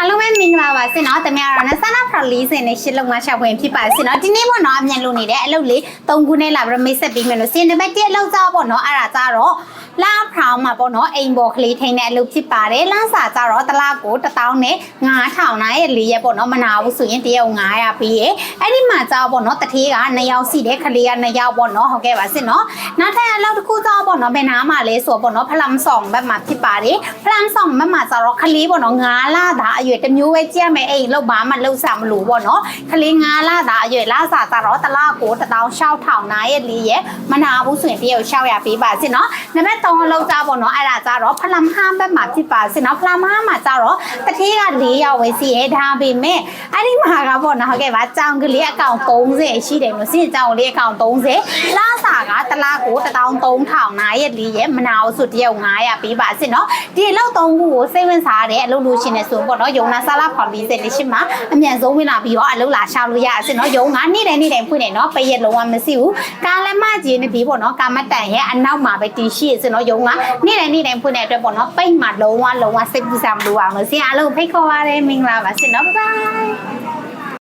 အားလုံးပဲမင်္ဂလာပါစင်နော်တမရတော့နဲ့ဆန္ဒဖရလီစင်နဲ့ရှစ်လုံးမရှောက်ဝင်ဖြစ်ပါစင်နော်ဒီနေ့ပေါ့နော်အမြန်လို့နေတဲ့အလုပ်လေး၃ခုနဲ့လာပြီးတော့မိတ်ဆက်ပြီးမယ်လို့စင်နံပါတ်1အလုပ်စားပေါ့နော်အဲ့ဒါကြတော့ လာဖောင်မှာပေါ့နော်အိမ်ပေါ်ကလေးထိန်တဲ့အလုပ်ဖြစ်ပါတယ်လမ်းစာကြတော့တစ်လားကို1000နဲ့9000နားရဲ့၄ရက်ပေါ့နော်မနာဘူးဆိုရင်တရက်900ပြီးရဲ့အဲ့ဒီမှာကြတော့ပေါ့နော်တထေးက2ယောက်စီတဲ့ကလေးက2ယောက်ပေါ့နော်ဟုတ်ကဲ့ပါစင်နော်နောက်ထပ်အလုပ်တစ်ခုကြတော့ပေါ့နော်ဘယ်နားမှာလဲဆိုတော့ပေါ့နော်ဖလမ်ဆောင်ဘက်မှာဖြစ်ပါတယ်ဖလမ်ဆောင်ဘက်မှာကြတော့ကလေးပေါ့နော်9လသားအရွယ်တစ်မျိုးပဲကြက်မယ်အိမ်လောက်ပါမှလောက်စားမလို့ပေါ့နော်ကလေး9လသားအရွယ်လာစားကြတော့တစ်လားကို1000နားရဲ့၄ရက်မနာဘူးဆိုရင်တရက်600ပေးပါစင်နော်နံပါတ်3အလုပ်ကြပေါ့နော်အဲ့ဒါကြတော့ဖလမ်ဟမ်ဘက်မှာဖြစ်ပါစင်နော်ဖလမ်ဟမ်မှာကြတော့တထေးက၄ယောက်ပဲစီရဲဒါပေမဲ့ အဲ့ဒီမှာကပေါ့နော်ဟုတ်ကဲ့ပါကြောင်ကလေးအကောင်30ရှိတယ်လို့စင်ကြောင်လေးအကောင်30လာစားကတစ်လားကို13000နားရဲ့၄ရက်မနာဘူးဆိုတရက်900ပေးပါစင်နော်ဒီအလုပ်၃ခုကိုစိတ်ဝင်စားတဲ့အလုပ်လို့ရှင်နေဆိုပေါ့နော်ယုံနာဆာလာဖော်လီစင်လေးရှိမှာအမြန်ဆုံးဝင်လာပြီးတော့အလုပ်လာရှာလို့ရအစင်နော်ယုံကနေ့တိုင်းနေ့တိုင်းဖွင့်နေနော်ပရက်လုံးဝမရှိဘူးကားလည်းမကြီးနေပြီပေါ့နော်ကာမတန်ရဲ့အနောက်မှာပဲတင်ရှိအစင်နော်ယုံကနေ့တိုင်းနေ့တိုင်းဖွင့်တဲ့အတွက်ပေါ့နော်ပိတ်မှာလုံးဝလုံးဝစိတ်ပူစရာမလိုအောင်လို့စင်အားလုံးဖိတ်ခေါ်ပါရစေမင်္ဂလာပါစင်နော်ဘိုင်ဘိုင် Thank you.